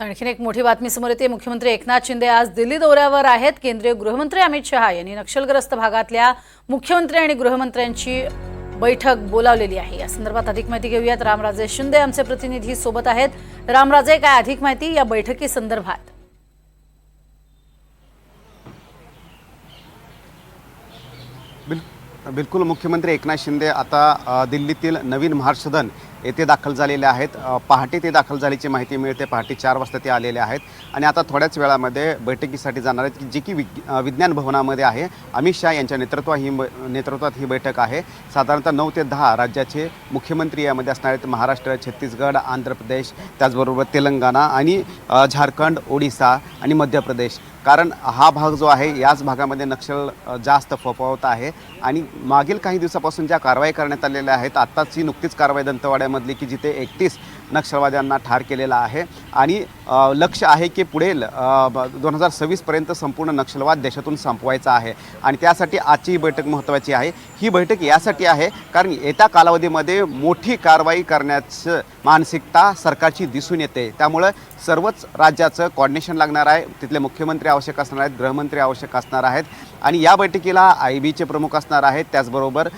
आणखीन एक मोठी बातमी समोर येते. मुख्यमंत्री एकनाथ शिंदे आज दिल्ली दौऱ्यावर आहेत. केंद्रीय गृहमंत्री अमित शहा यांनी नक्षलग्रस्त भागातल्या मुख्यमंत्री आणि गृहमंत्र्यांची बैठक बोलावलेली आहे. या संदर्भात अधिक माहिती घेऊयात. रामराजे शिंदे आमचे प्रतिनिधी सोबत आहेत. रामराजे काय अधिक माहिती? या बैठकी संदर्भात. बिल बिलकुल मुख्यमंत्री एकनाथ शिंदे आता दिल्लीतील नवीन महाराष्ट्र सदन येथे दाखल झालेले आहेत. पहाटे ते दाखल झाल्याची माहिती मिळते. पहाटे चार वाजता ते आलेले आहेत. आणि आता थोड्याच वेळामध्ये बैठकीसाठी जाणार आहेत की जी की विज्ञान भवनामध्ये आहे. अमित शहा यांच्या नेतृत्वा ही नेतृत्वात ही बैठक आहे. साधारणतः नऊ ते दहा राज्याचे मुख्यमंत्री यामध्ये असणार आहेत. महाराष्ट्र छत्तीसगड आंध्र प्रदेश त्याचबरोबर तेलंगणा आणि झारखंड ओडिसा आणि मध्य प्रदेश. कारण हा भाग जो आहे याच भागामध्ये नक्षल जास्त फोफावत आहे. आणि मागील काही दिवसापासून ज्या कारवाई करण्यात आलेल्या आहेत आत्ताची नुकतीच कारवाई दंतवाड्यामधली की जिथे एकतीस नक्षलवाद्यांना ठार केलेला आहे. आणि लक्ष आहे की पुढील दोन हजार सव्वीसपर्यंत संपूर्ण नक्षलवाद देशातून संपवायचा आहे. आणि त्यासाठी आजची ही बैठक महत्त्वाची आहे. ही बैठक यासाठी आहे कारण येत्या कालावधीमध्ये मोठी कारवाई करण्याचं मानसिकता सरकारची दिसून येते. त्यामुळं सर्वच राज्याचं कॉर्डिनेशन लागणार आहे. तिथले मुख्यमंत्री आवश्यक असणार आहेत गृहमंत्री आवश्यक असणार आहेत. आणि या बैठकीला आय बीचे प्रमुख असणार आहेत. त्याचबरोबर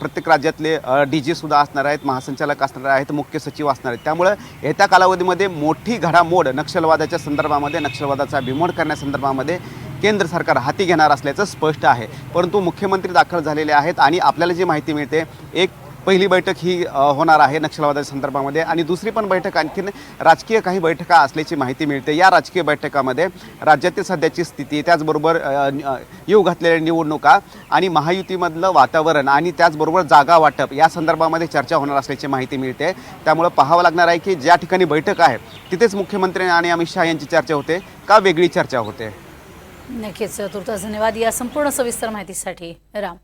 प्रत्येक राज्यातले डी जीसुद्धा असणार आहेत. महासंचालक असणार आहेत. मुख्य सचिव असणार आहेत. त्यामुळं येत्या कालावधीमध्ये मोठी घडामोड मोड नक्षलवादाच्या संदर्भामध्ये नक्षलवादाचा बिमोड करण्यासंदर्भामध्ये केंद्र सरकार हाती घेणार असल्याचं स्पष्ट आहे. परंतु मुख्यमंत्री दाखल झालेले आहेत आणि आपल्याला जी माहिती मिळते एक पहिली बैठक ही होणार आहे नक्षलवादाच्या संदर्भामध्ये. आणि दुसरी पण बैठक आणखीन राजकीय काही बैठका असल्याची माहिती मिळते. या राजकीय बैठकामध्ये राज्यातील सध्याची स्थिती त्याचबरोबर येऊ घातलेल्या निवडणुका आणि महायुतीमधलं वातावरण आणि त्याचबरोबर जागा वाटप या संदर्भामध्ये चर्चा होणार असल्याची माहिती मिळते. त्यामुळं पाहावं लागणार आहे की ज्या ठिकाणी बैठक आहे तिथेच मुख्यमंत्री आणि अमित शहा यांची चर्चा होते का वेगळी चर्चा होते? नक्कीच तुर्तास धन्यवाद. या संपूर्ण सविस्तर माहितीसाठी राम.